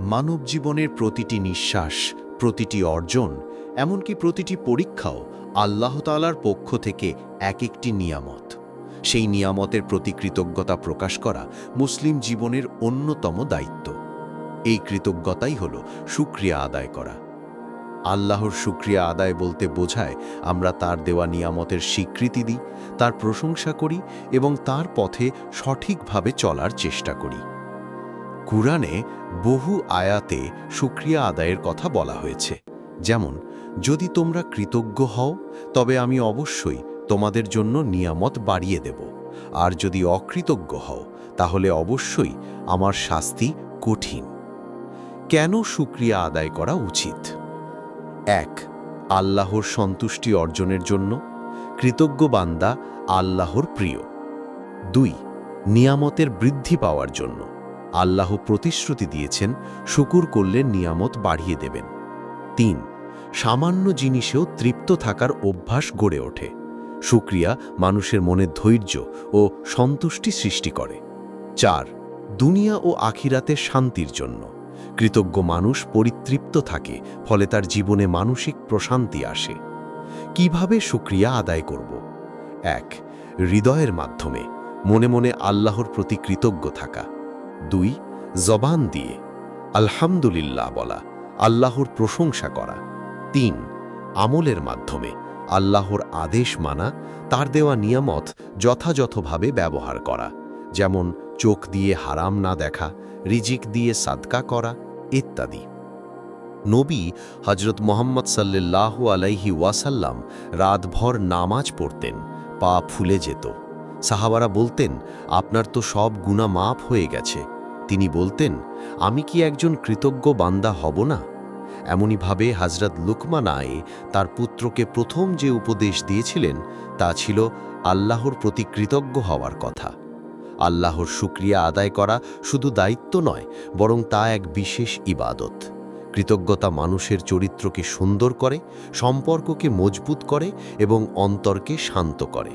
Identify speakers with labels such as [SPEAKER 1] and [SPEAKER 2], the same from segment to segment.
[SPEAKER 1] মানব জীবনের প্রতিটি নিঃশ্বাস, প্রতিটি অর্জন, এমনকি প্রতিটি পরীক্ষাও আল্লাহ তাআলার পক্ষ থেকে এক একটি নিয়ামত। সেই নিয়ামতের প্রতি কৃতজ্ঞতা প্রকাশ করা মুসলিম জীবনের অন্যতম দায়িত্ব। এই কৃতজ্ঞতাই হল সুক্রিয়া আদায় করা। আল্লাহর সুক্রিয়া আদায় বলতে বোঝায়, আমরা তার দেওয়া নিয়ামতের স্বীকৃতি দিই, তার প্রশংসা করি এবং তার পথে সঠিকভাবে চলার চেষ্টা করি। কুরআনে বহু আয়াতে সুক্রিয়া আদায়ের কথা বলা হয়েছে। যেমন, যদি তোমরা কৃতজ্ঞ হও, তবে আমি অবশ্যই তোমাদের জন্য নিয়ামত বাড়িয়ে দেব। আর যদি অকৃতজ্ঞ হও, তাহলে অবশ্যই আমার শাস্তি কঠিন। কেন সুক্রিয়া আদায় করা উচিত? এক, আল্লাহর সন্তুষ্টি অর্জনের জন্য। কৃতজ্ঞ বান্দা আল্লাহর প্রিয়। দুই, নিয়ামতের বৃদ্ধি পাওয়ার জন্য। আল্লাহ প্রতিশ্রুতি দিয়েছেন, শুকুর করলে নিয়ামত বাড়িয়ে দেবেন। তিন, সামান্য জিনিসেও তৃপ্ত থাকার অভ্যাস গড়ে ওঠে। সুক্রিয়া মানুষের মনে ধৈর্য ও সন্তুষ্টি সৃষ্টি করে। চার, দুনিয়া ও আখিরাতে শান্তির জন্য। কৃতজ্ঞ মানুষ পরিতৃপ্ত থাকে, ফলে তার জীবনে মানসিক প্রশান্তি আসে। কীভাবে সুক্রিয়া আদায় করব? এক, হৃদয়ের মাধ্যমে। মনে মনে আল্লাহর প্রতি কৃতজ্ঞ থাকা। দুই, জবান দিয়ে আলহামদুলিল্লাহ বলা, আল্লাহর প্রশংসা করা। তিন, আমলের মাধ্যমে আল্লাহর আদেশ মানা, তার দেওয়া নিয়ামত যথাযথভাবে ব্যবহার করা, যেমন চোখ দিয়ে হারাম না দেখা, রিজিক দিয়ে সাদকা করা, ইত্যাদি। নবী হজরত মোহাম্মদ সাল্লাহ আলাইহি ওয়াসাল্লাম রাতভর নামাজ পড়তেন, পা ফুলে যেত। সাহাবারা বলতেন, আপনার তো সব গুণা মাপ হয়ে গেছে। তিনি বলতেন, আমি কি একজন কৃতজ্ঞ বান্দা হব না? এমনইভাবে হাজরত লুকমান আয়ে তার পুত্রকে প্রথম যে উপদেশ দিয়েছিলেন, তা ছিল আল্লাহর প্রতি কৃতজ্ঞ হওয়ার কথা। আল্লাহর শুক্রিয়া আদায় করা শুধু দায়িত্ব নয়, বরং তা এক বিশেষ ইবাদত। কৃতজ্ঞতা মানুষের চরিত্রকে সুন্দর করে, সম্পর্ককে মজবুত করে এবং অন্তরকে শান্ত করে।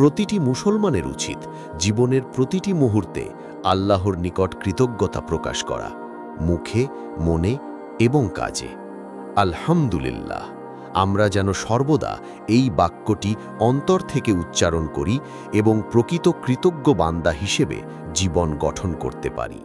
[SPEAKER 1] প্রতিটি মুসলমানের উচিত জীবনের প্রতিটি মুহূর্তে আল্লাহর নিকট কৃতজ্ঞতা প্রকাশ করা, মুখে, মনে এবং কাজে। আলহামদুলিল্লাহ, আমরা যেন সর্বদা এই বাক্যটি অন্তর থেকে উচ্চারণ করি এবং প্রকৃত কৃতজ্ঞ বান্দা হিসেবে জীবন গঠন করতে পারি।